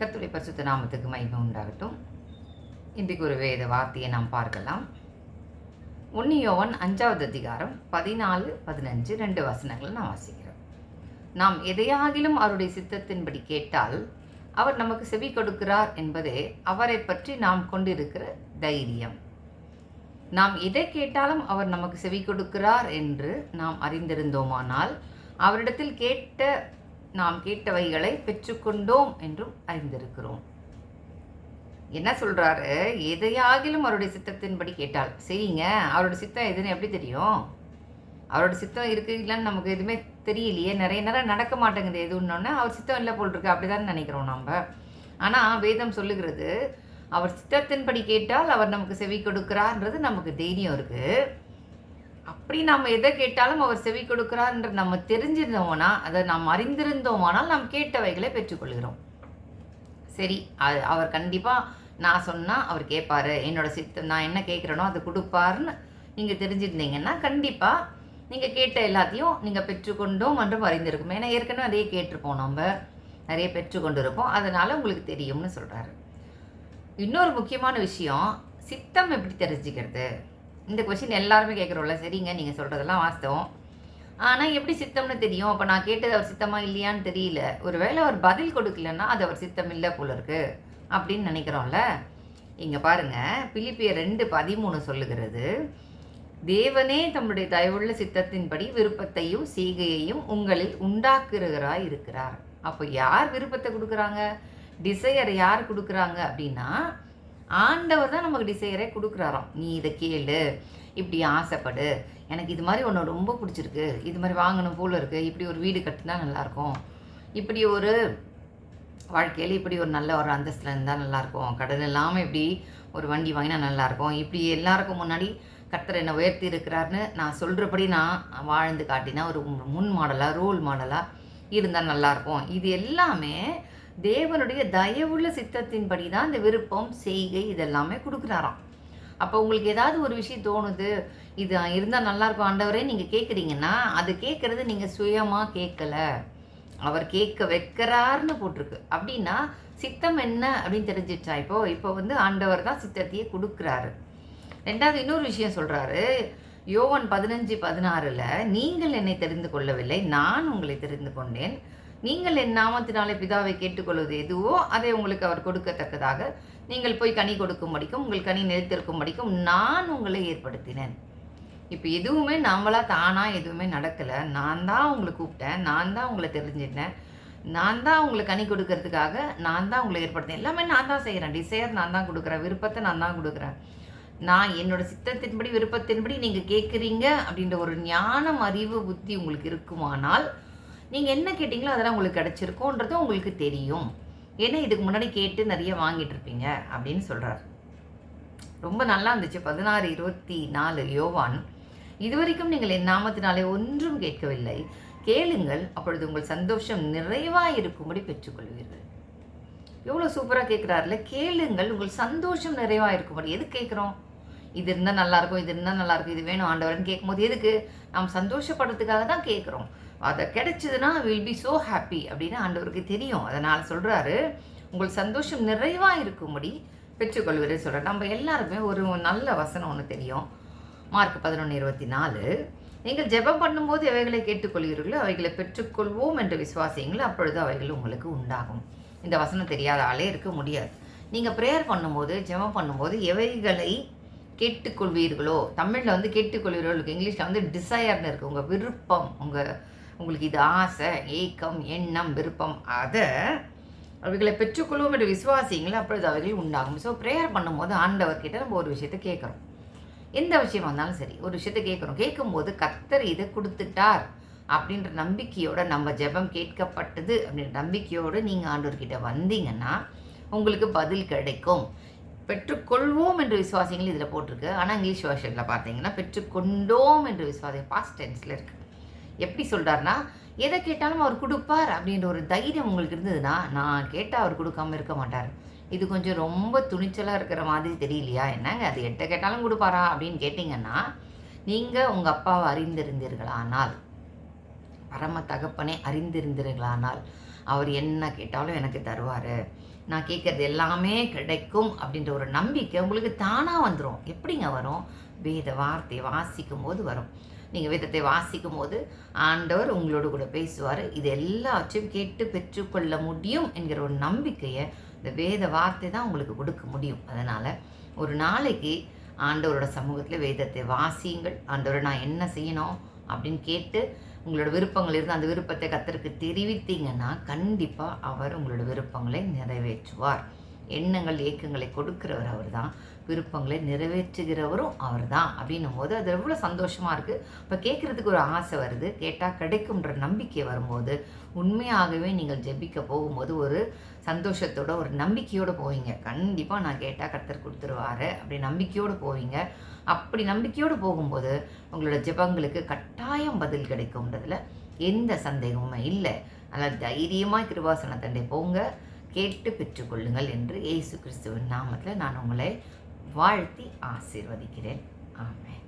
கத்துடைய பரிசுத்த நாமத்துக்கு மகிமை உண்டாகட்டும். இன்றைக்கு ஒரு வேத வார்த்தையை நாம் பார்க்கலாம். உன்னியோவன் அஞ்சாவது அதிகாரம் பதினாலு பதினஞ்சு ரெண்டு வசனங்களை நாம் வாசிக்கிறோம். நாம் எதையாகிலும் அவருடைய சித்தத்தின்படி கேட்டால் அவர் நமக்கு செவி கொடுக்கிறார் என்பதே அவரை பற்றி நாம் கொண்டிருக்கிற தைரியம். நாம் எதை கேட்டாலும் அவர் நமக்கு செவி கொடுக்கிறார் என்று நாம் அறிந்திருந்தோமானால் அவரிடத்தில் கேட்ட நாம் கேட்டவைகளை பெற்றுக்கொண்டோம் என்றும் அறிந்திருக்கிறோம். என்ன சொல்கிறாரு எதையாகிலும் அவருடைய சித்தத்தின்படி கேட்டால். சரிங்க. அவரோட சித்தம் எதுன்னு எப்படி தெரியும்? அவரோட சித்தம் இருக்கு இல்லைன்னு நமக்கு எதுவுமே தெரியலையே. நிறைய நேரம் நடக்க மாட்டேங்குது. எதுன்னொன்னே அவர் சித்தம் இல்லை போல் இருக்கு. அப்படிதான் நினைக்கிறோம் நம்ம ஆனால் வேதம் சொல்லுகிறது அவர் சித்தத்தின்படி கேட்டால் அவர் நமக்கு செவி கொடுக்கிறார்ன்றது நமக்கு தைரியம் இருக்குது அப்படி நாம் எதை கேட்டாலும் அவர் செவி கொடுக்கிறார்ன்ற நம்ம தெரிஞ்சிருந்தோம்னா அதை நாம் அறிந்திருந்தோமானால் நாம் கேட்டவைகளை பெற்றுக்கொள்கிறோம். சரி அது அவர் கண்டிப்பாக நான் சொன்னால் அவர் கேட்பாரு. என்னோட சித்தம் நான் என்ன கேட்குறேனோ அதை கொடுப்பாருன்னு நீங்கள் தெரிஞ்சிருந்தீங்கன்னா கண்டிப்பாக நீங்கள் கேட்ட எல்லாத்தையும் நீங்கள் பெற்றுக்கொண்டோம் என்றும் அறிந்திருக்கும். ஏன்னா ஏற்கனவே நிறைய கேட்டிருப்போம் நம்ம நிறைய பெற்றுக்கொண்டு இருப்போம் அதனால் உங்களுக்கு தெரியும்னு சொல்கிறாரு இன்னொரு முக்கியமான விஷயம் சித்தம் எப்படி தெரிஞ்சுக்கிறது? இந்த கொஷின் எல்லாருமே கேட்குறோம்ல சரிங்க நீங்கள் சொல்கிறதெல்லாம் வாஸ்தவம். ஆனால் எப்படி சித்தம்னு தெரியும்? அப்போ நான் கேட்டது அவர் சித்தமாக இல்லையான்னு தெரியல. ஒருவேளை அவர் பதில் கொடுக்கலன்னா அது அவர் சித்தம் இல்லை போல இருக்கு அப்படின்னு நினைக்கிறோம்ல. இங்கே பாருங்க பிலிப்பிய ரெண்டு பதிமூணு சொல்லுகிறது. தேவனே தம்முடைய தயவுள்ள சித்தத்தின்படி விருப்பத்தையும் செய்கையையும் உங்களில் உண்டாக்குகிறாய் இருக்கிறார். அப்போ யார் விருப்பத்தை கொடுக்குறாங்க? டிசையர் யார் கொடுக்குறாங்க அப்படின்னா ஆண்டவர் தான் நமக்கு டிசையரே கொடுக்குறாராம். நீ இதை கேளு இப்படி ஆசைப்படு. எனக்கு இது மாதிரி ஒன்று ரொம்ப பிடிச்சிருக்கு. இது மாதிரி வாங்கணும் போல இருக்குது இப்படி ஒரு வீடு கட்டினா நல்லாயிருக்கும். இப்படி ஒரு வாழ்க்கையில் இப்படி ஒரு நல்ல ஒரு அந்தஸ்தில் இருந்தால் நல்லாயிருக்கும். கடன் இல்லாமல் இப்படி ஒரு வண்டி வாங்கினா நல்லாயிருக்கும். இப்படி எல்லாருக்கும் முன்னாடி கர்த்தர் என்னை உயர்த்தி இருக்கிறாருன்னு நான் சொல்கிறபடி நான் வாழ்ந்து காட்டினா ஒரு முன் மாடலாக ரோல் மாடலாக இருந்தால் நல்லாயிருக்கும். இது எல்லாமே தேவனுடைய தயவுள்ள சித்தத்தின்படி தான் இந்த விருப்பம் செய்கை இதெல்லாமே கொடுக்குறாராம். அப்போ உங்களுக்கு ஏதாவது ஒரு விஷயம் தோணுது இது இருந்தால் நல்லாயிருக்கும் ஆண்டவரே நீங்கள் கேட்குறீங்கன்னா அது கேட்குறது நீங்கள் சுயமாக கேட்கல அவர் கேட்க வைக்கிறாருன்னு போட்டிருக்கு. அப்படின்னா சித்தம் என்ன அப்படின்னு தெரிஞ்சிச்சா இப்போ இப்போ வந்து ஆண்டவர் தான் சித்தத்தையே கொடுக்குறாரு. ரெண்டாவது இன்னொரு விஷயம் சொல்கிறாரு யோவன் பதினஞ்சு பதினாறில் நீங்கள் என்னை தெரிந்து கொள்ளவில்லை நான் உங்களை தெரிந்து கொண்டேன். நீங்கள் என் நாமத்தினாலே பிதாவை கேட்டுக்கொள்வது எதுவோ அதை உங்களுக்கு அவர் கொடுக்கத்தக்கதாக. நீங்கள் போய் கனி கொடுக்கும்படிக்கும் உங்கள் கனி நிலைத்திருக்கும்படிக்கும் நான் உங்களை ஏற்படுத்தினேன். இப்போ எதுவுமே நம்மளா தானாக எதுவுமே நடக்கலை. நான் தான் உங்களை கூப்பிட்டேன் நான் தான் உங்களை தெரிஞ்சிட்டேன் நான் தான் உங்களுக்கு கனி கொடுக்கறதுக்காக நான் தான் உங்களை ஏற்படுத்தேன் எல்லாமே நான் தான் செய்கிறேன் டிசையர் நான் தான் கொடுக்குறேன். விருப்பத்தை நான் தான் கொடுக்குறேன். நான் என்னோட சித்தத்தின்படி விருப்பத்தின்படி நீங்கள் கேட்குறீங்க அப்படின்ற ஒரு ஞானம் அறிவு புத்தி உங்களுக்கு இருக்குமானால் நீங்கள் என்ன கேட்டிங்களோ அதெல்லாம் உங்களுக்கு கிடச்சிருக்கோன்றது உங்களுக்கு தெரியும். ஏன்னா இதுக்கு முன்னாடி கேட்டு நிறைய வாங்கிட்டு இருப்பீங்க அப்படின்னு சொல்கிறார் ரொம்ப நல்லா இருந்துச்சு. பதினாறு இருபத்தி நாலு யோவான். இதுவரைக்கும் நீங்கள் என் நாமத்தினாலே ஒன்றும் கேட்கவில்லை. கேளுங்கள் அப்பொழுது உங்கள் சந்தோஷம் நிறைவாக இருக்கும்படி பெற்றுக்கொள்வீர்கள். எவ்வளோ சூப்பராக கேட்குறாருல கேளுங்கள் உங்கள் சந்தோஷம் நிறைவாக இருக்கும்படி. எது கேட்குறோம் இது இருந்தால் நல்லாயிருக்கும் இது இருந்தால் நல்லாயிருக்கும் இது வேணும் ஆண்டவர்னு கேட்கும்போது எதுக்கு? நாம் சந்தோஷப்படுறதுக்காக தான் கேட்குறோம் அதை கிடைச்சதுன்னா வில் பி ஸோ ஹாப்பி அப்படின்னு ஆண்டவருக்கு தெரியும். அதனால் சொல்கிறாரு உங்கள் சந்தோஷம் நிறைவாக இருக்கும்படி பெற்றுக்கொள்வீர்கள் சொல்கிறார் நம்ம எல்லாருக்குமே ஒரு நல்ல வசனம் ஒன்று தெரியும். மார்க் பதினொன்று இருபத்தி நாலு நீங்கள் ஜெபம் பண்ணும்போது எவைகளை கேட்டுக்கொள்கிறீர்களோ அவைகளை பெற்றுக்கொள்வோம் என்று விசுவாசியுங்கள் அப்பொழுது அவைகள் உங்களுக்கு உண்டாகும். இந்த வசனம் தெரியாத ஆளே இருக்க முடியாது. நீங்கள் ப்ரேயர் பண்ணும்போது ஜெபம் பண்ணும்போது எவைகளை கேட்டுக்கொள்வீர்களோ தமிழில் வந்து கேட்டுக்கொள்வீர்களோ இங்கிலீஷில் வந்து டிசையர்னு இருக்குது உங்கள் விருப்பம் உங்கள் உங்களுக்கு இது ஆசை ஏக்கம் எண்ணம் விருப்பம். அதை அவைகளை பெற்றுக்கொள்வோம் என்று விசுவாசிங்களா அப்பொழுது அவைகள் உண்டாகும். ஸோ ப்ரேயர் பண்ணும்போது ஆண்டவர்கிட்ட நம்ம ஒரு விஷயத்தை கேட்குறோம். எந்த விஷயமா இருந்தாலும் சரி ஒரு விஷயத்தை கேட்குறோம். கேட்கும்போது கத்தர் இதை கொடுத்துட்டார் அப்படின்ற நம்பிக்கையோட நம்ம ஜெபம் கேட்கப்பட்டது அப்படின்ற நம்பிக்கையோடு நீங்கள் ஆண்டவர்கிட்ட வந்தீங்கன்னா உங்களுக்கு பதில் கிடைக்கும். பெற்றுக்கொள்வோம் என்று விசுவாசிகள் இதில் போட்டிருக்கு. ஆனால் இங்கிலீஷ் வருஷனில் பார்த்தீங்கன்னா பெற்றுக்கொண்டோம் என்று விசுவாசி பாஸ்ட் டென்ஸில் இருக்குது எப்படி சொல்கிறாருன்னா எதை கேட்டாலும் அவர் கொடுப்பார் அப்படின்ற ஒரு தைரியம் உங்களுக்கு இருந்ததுன்னா நான் கேட்டால் அவர் கொடுக்காம இருக்க மாட்டார். இது கொஞ்சம் ரொம்ப துணிச்சலாக இருக்கிற மாதிரி தெரியலையா? என்னங்க அது? எட்ட கேட்டாலும் கொடுப்பாரா? அப்படின்னு கேட்டிங்கன்னா நீங்கள் உங்கள் அப்பாவை அறிந்திருந்தீர்களானால் பரம தகப்பனே அறிந்திருந்தீர்களானால் அவர் என்ன கேட்டாலும் எனக்கு தருவார். நான் கேட்குறது எல்லாமே கிடைக்கும் அப்படின்ற ஒரு நம்பிக்கை உங்களுக்கு தானாக வந்துடும் எப்படிங்க வரும்? வேத வார்த்தையை வாசிக்கும் போது வரும். நீங்கள் வேதத்தை வாசிக்கும் போது ஆண்டவர் உங்களோட கூட பேசுவார். இது எல்லாத்தையும் கேட்டு பெற்றுக்கொள்ள முடியும் என்கிற ஒரு நம்பிக்கையை இந்த வேத வார்த்தை தான் உங்களுக்கு கொடுக்க முடியும். அதனால் ஒரு நாளைக்கு ஆண்டவரோட சமூகத்தில் வேதத்தை வாசியுங்கள். ஆண்டவரை நான் என்ன செய்யணும் அப்படின்னு கேட்டு உங்களோட விருப்பங்கள் இருந்து அந்த விருப்பத்தை கத்தருக்கு தெரிவித்தீங்கன்னா கண்டிப்பாக அவர் உங்களோட விருப்பங்களை நிறைவேற்றுவார். எண்ணங்கள் ஏக்கங்களை கொடுக்கிறவர் அவர் தான் விருப்பங்களை நிறைவேற்றுகிறவரும் அவர் தான் அப்படின்னும் போது அது எவ்வளோ சந்தோஷமாக இருக்குது இப்போ கேட்குறதுக்கு ஒரு ஆசை வருது. கேட்டால் கிடைக்கும்ன்ற நம்பிக்கை வரும்போது உண்மையாகவே நீங்கள் ஜெபிக்க போகும்போது ஒரு சந்தோஷத்தோட ஒரு நம்பிக்கையோடு போவீங்க. கண்டிப்பாக நான் கேட்டால் கர்த்தர் கொடுத்துருவாரு. அப்படி நம்பிக்கையோடு போவீங்க. அப்படி நம்பிக்கையோடு போகும்போது உங்களோட ஜெபங்களுக்கு கட்டாயம் பதில் கிடைக்கும்ன்றதில் எந்த சந்தேகமுமே இல்லை. அதனால் தைரியமாக கிருபாசன தண்டை போங்க. கேட்டு பெற்றுக்கொள்ளுங்கள் என்று இயேசு கிறிஸ்துவின் நாமத்தில் நான் உங்களை வாழ்த்தி ஆசீர்வதிக்கிறேன். ஆமென்.